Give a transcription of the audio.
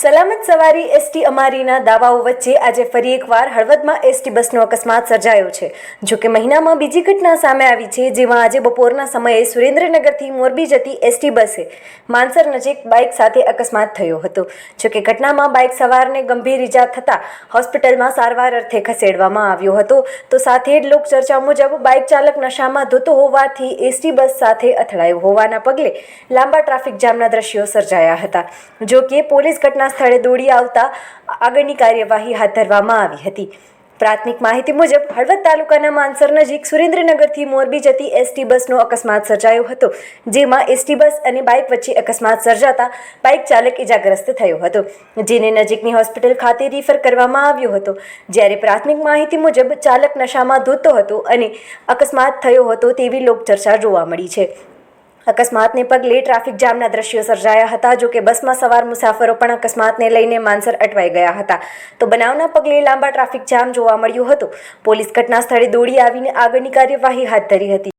સલામત સવારી એસટી અમારીના દાવાઓ વચ્ચે આજે ફરી એકવાર હળવદમાં એસટી બસનો અકસ્માત સર્જાયો છે. જો કે મહિનામાં બીજી ઘટના સામે આવી છે, જેમાં આજે બપોરના સમયે સુરેન્દ્રનગરથી મોરબી જતી એસટી બસે માનસર નજીક બાઇક સાથે અકસ્માત થયો હતો. જો કે ઘટનામાં બાઇક સવારને ગંભીર ઇજા થતાં હોસ્પિટલમાં સારવાર અર્થે ખસેડવામાં આવ્યો હતો. તો સાથે જ લોકચર્ચા મુજબ બાઇક ચાલક નશામાં ધોતો હોવાથી એસટી બસ સાથે અથડાયો હોવાના પગલે લાંબા ટ્રાફિક જામના દ્રશ્યો સર્જાયા હતા. જો કે પોલીસ ઘટના સ્થળે દોડી આવતા આગળની કાર્યવાહી હાથ ધરવામાં આવી હતી. પ્રાથમિક માહિતી મુજબ, હળવદ તાલુકાના માનસર નજીક સુરેન્દ્રનગરથી મોરબી જતી એસટી બસનો અકસ્માત સર્જાયો હતો, જેમાં એસટી બસ અને બાઇક વચ્ચે અકસ્માત સર્જાતા બાઇક ચાલક ઇજાગ્રસ્ત થયો હતો, જેને નજીકની હોસ્પિટલ ખાતે રિફર કરવામાં આવ્યો હતો. જ્યારે પ્રાથમિક માહિતી મુજબ, ચાલક નશામાં ધોતો હતો અને અકસ્માત થયો હતો તેવી લોકચર્ચા જોવા મળી છે. અકસ્માતને પગલે ટ્રાફિક જામના દ્રશ્યો સર્જાયા હતા, જો કે બસમાં સવાર મુસાફરો પણ અકસ્માતને લઈને માનસર અટવાઈ ગયા હતા. તો બનાવના પગલે લાંબા ટ્રાફિક જામ જોવા મળ્યું હતું. પોલીસ ઘટના સ્થળે દોડી આવીને આગળની કાર્યવાહી હાથ ધરી હતી.